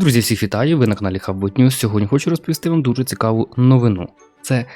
Друзі, всіх вітаю! Ви на каналі Хаббот News. Сьогодні хочу розповісти вам дуже цікаву новину. Це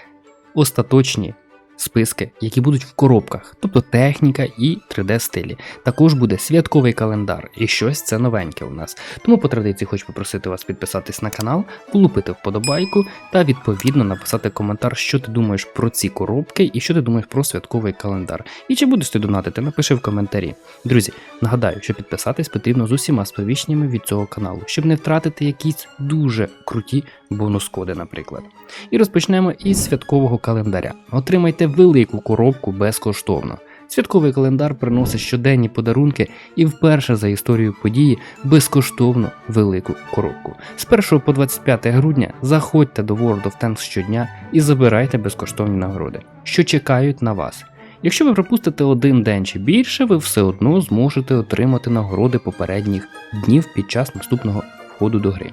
остаточні списки, які будуть в коробках, тобто техніка і 3D стилі. Також буде святковий календар і щось це новеньке у нас. Тому по традиції хочу попросити вас підписатись на канал, полупити вподобайку та відповідно написати коментар, що ти думаєш про ці коробки і що ти думаєш про святковий календар. І чи будеш ти донатити, напиши в коментарі. Друзі, нагадаю, що підписатись потрібно з усіма сповіщеннями від цього каналу, щоб не втратити якісь дуже круті бонус-коди, наприклад. І розпочнемо із святкового календаря. Отримайте велику коробку безкоштовно. Святковий календар приносить щоденні подарунки і вперше за історію події безкоштовну велику коробку. З 1 по 25 грудня заходьте до World of Tanks щодня і забирайте безкоштовні нагороди, що чекають на вас. Якщо ви пропустите один день чи більше, ви все одно зможете отримати нагороди попередніх днів під час наступного входу до гри.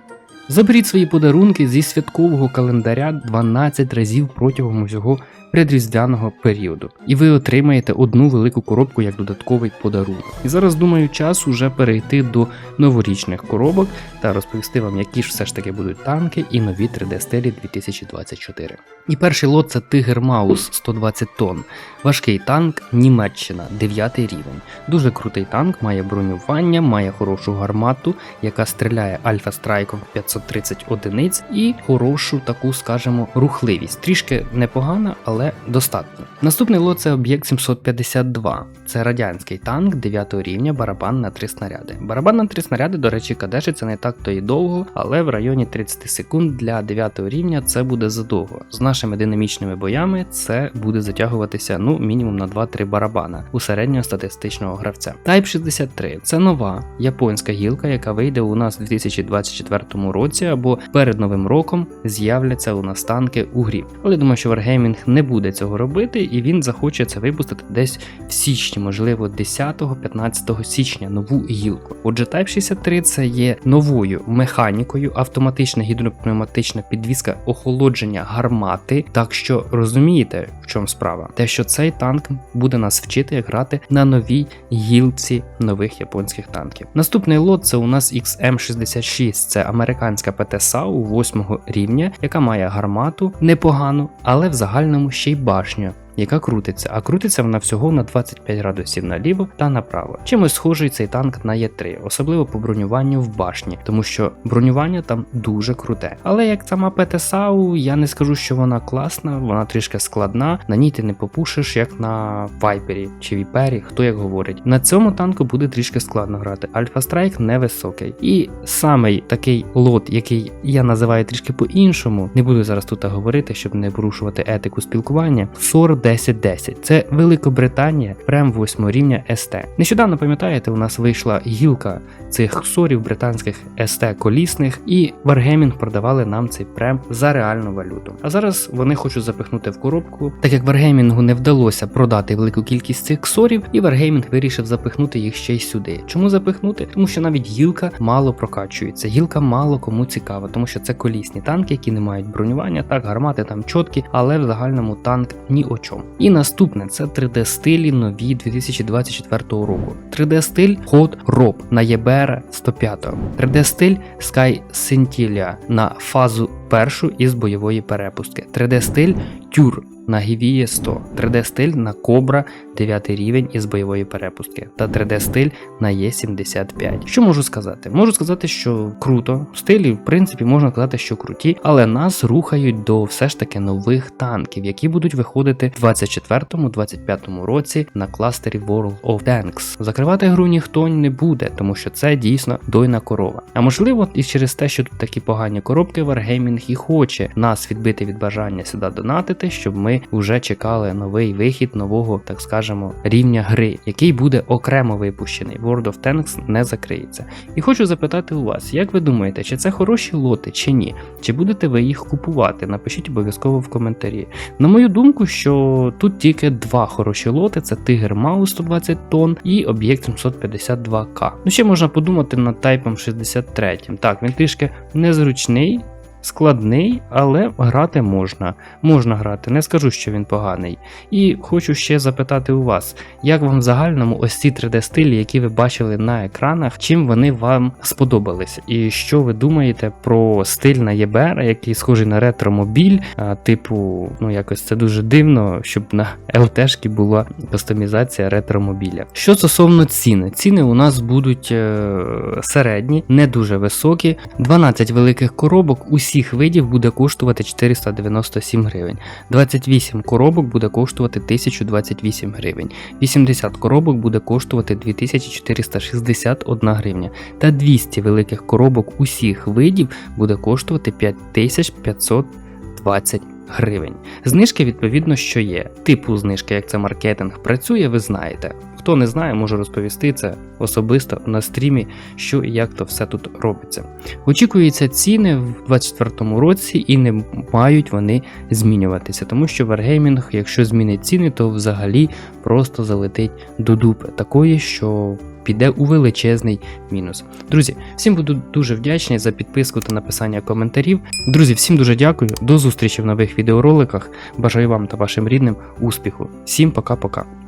Заберіть свої подарунки зі святкового календаря 12 разів протягом усього предріздвяного періоду, і ви отримаєте одну велику коробку як додатковий подарунок. І зараз думаю, час уже перейти до новорічних коробок та розповісти вам, які ж все ж таки будуть танки і нові 3D стилі 2024. І перший лот це Тигр Маус 120 тонн. Важкий танк Німеччина, 9 рівень. Дуже крутий танк, має бронювання, має хорошу гармату, яка стріляє альфа страйком 530 одиниць, і хорошу таку, скажімо, рухливість. Трішки непогана, але достатньо. Наступний лот це об'єкт 752. Це радянський танк 9 рівня, барабан на 3 снаряди. Барабан на 3 снаряди, до речі, кадешиться не так то і довго, але в районі 30 секунд для 9 рівня це буде задовго. З нашими динамічними боями це буде затягуватися ну мінімум на 2-3 барабана у середнього статистичного гравця. Type 63 це нова японська гілка, яка вийде у нас у 2024 році або перед новим роком з'являться у нас танки у грі. Але думаю, що Wargaming не буде цього робити, і він захоче це випустити десь в січні, можливо, 10-15 січня нову гілку. Отже, Type 63 це є новою механікою, автоматична гідропневматична підвізка охолодження гармати. Так що розумієте, в чому справа? Те, що цей танк буде нас вчити, грати на новій гілці нових японських танків. Наступний лот це у нас XM66, це американська ПТ САУ 8 рівня, яка має гармату непогану, але в загальному ще й башню. Яка крутиться, а крутиться вона всього на 25 градусів наліво та направо. Чимось схожий цей танк на Є3, особливо по бронюванню в башні, тому що бронювання там дуже круте. Але як сама ПТСАУ, я не скажу, що вона класна, вона трішки складна, на ній ти не попушиш, як на Вайпері чи Віпері, хто як говорить. На цьому танку буде трішки складно грати. Альфа Страйк невисокий. І самий такий лот, який я називаю трішки по-іншому, не буду зараз тут говорити, щоб не порушувати етику спілкування. 40 1010. Це Великобританія, прем 8 рівня СТ. Нещодавно пам'ятаєте, у нас вийшла гілка цих сорів британських СТ колісних, і Wargaming продавали нам цей прем за реальну валюту. А зараз вони хочуть запихнути в коробку, так як Wargaming не вдалося продати велику кількість цих ксорів, і Wargaming вирішив запихнути їх ще й сюди. Чому запихнути? Тому що навіть гілка мало прокачується. Гілка мало кому цікава, тому що це колісні танки, які не мають бронювання, так гармати там чіткі, але в загальному танк ні о чому. І наступне це 3D стилі нові 2024 року. 3D стиль Hot Rob на ЄБР 105. 3D стиль Sky Scintilla на фазу першу із бойової перепустки. 3D стиль Тюр на Гівіє 100, 3D стиль на Кобра 9 рівень із бойової перепустки та 3D стиль на Є75. Що можу сказати? Можу сказати, що круто. Стилі, в принципі, можна сказати, що круті, але нас рухають до все ж таки нових танків, які будуть виходити в 24-25 році на кластері World of Tanks. Закривати гру ніхто не буде, тому що це дійсно дойна корова. А можливо, і через те, що тут такі погані коробки, Wargaming і хоче нас відбити від бажання сюди донатити, щоб ми вже чекали новий вихід нового, так скажемо, рівня гри, який буде окремо випущений. World of Tanks не закриється. І хочу запитати у вас, як ви думаєте, чи це хороші лоти, чи ні? Чи будете ви їх купувати? Напишіть обов'язково в коментарі. На мою думку, що тут тільки два хороші лоти: це Тигр Маус 120 тонн і об'єкт 752К. Ну ще можна подумати над тайпом 63. Так, він трішки незручний. Складний, але грати можна. Можна грати, не скажу, що він поганий. І хочу ще запитати у вас, як вам в загальному ось ці 3D-стилі, які ви бачили на екранах, чим вони вам сподобались? І що ви думаєте про стиль на ЄБР, який схожий на ретромобіль? Типу, ну якось це дуже дивно, щоб на ЛТшки була кастомізація ретромобіля. Що стосовно ціни, ціни у нас будуть е, середні, не дуже високі. 12 великих коробок усіх видів буде коштувати 497 гривень. 28 коробок буде коштувати 1028 гривень. 80 коробок буде коштувати 2461 гривня. Та 200 великих коробок усіх видів буде коштувати 5520 гривень. Знижки відповідно, що є. Типу знижки, як це маркетинг працює, ви знаєте. Хто не знає, можу розповісти це особисто на стрімі, що і як то все тут робиться. Очікуються ціни в 2024 році і не мають вони змінюватися, тому що Wargaming, якщо змінить ціни, то взагалі просто залетить до дупи такої, що піде у величезний мінус. Друзі, всім буду дуже вдячний за підписку та написання коментарів. Друзі, всім дуже дякую. До зустрічі в нових відеороликах. Бажаю вам та вашим рідним успіху. Всім пока-пока.